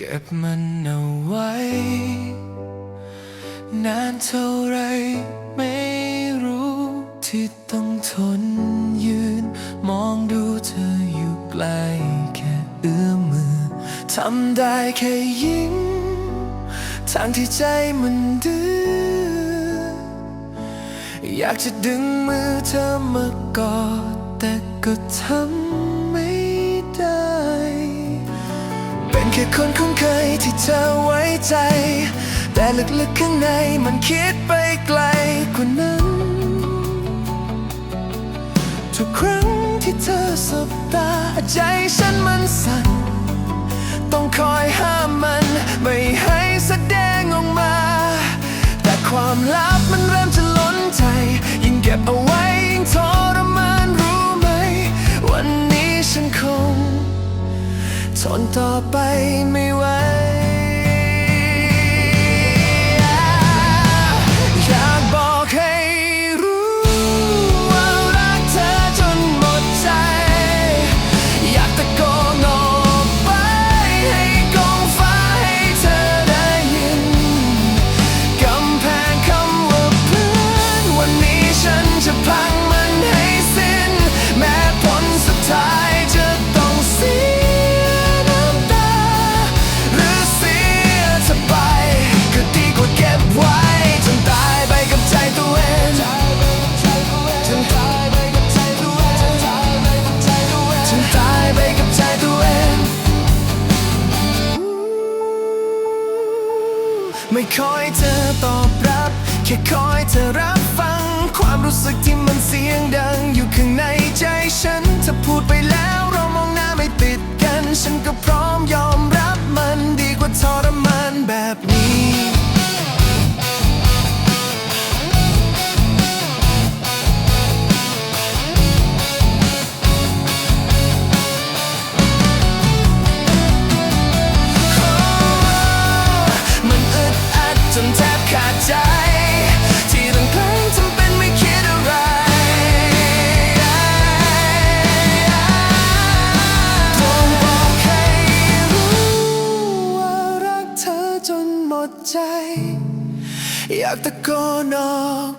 ก็บมันเอาไว้ นานเท่าไรไม่รู้ที่ต้องทนยืน มองดูเธออยู่ไกลแค่เอื้อมมือทำได้แค่ยิ้มทางที่ใจมันดื้ออยากจะดึงมือเธอมากอดแต่ก็ทำ ค่คนคุ้นเคยที่เธอไว้ใจ แต่ลึกๆข้างในมันคิดไปไกลกว่านั้น ทุกครั้งที่เธอสบตาใจฉันมันสั่น ต้องคอยห้ามมันไม่ให้แสดงออกมา แต่ความลับมันเริ่มจะล้นใจ ยิ่งเก็บเอาไว้ยิ่งทร ทนต่อไปไม่ ไม่คอยเธอตอบรับ แค่คอยเธอรับฟังความรู้สึกที่ ใจ อยากตะโกนออก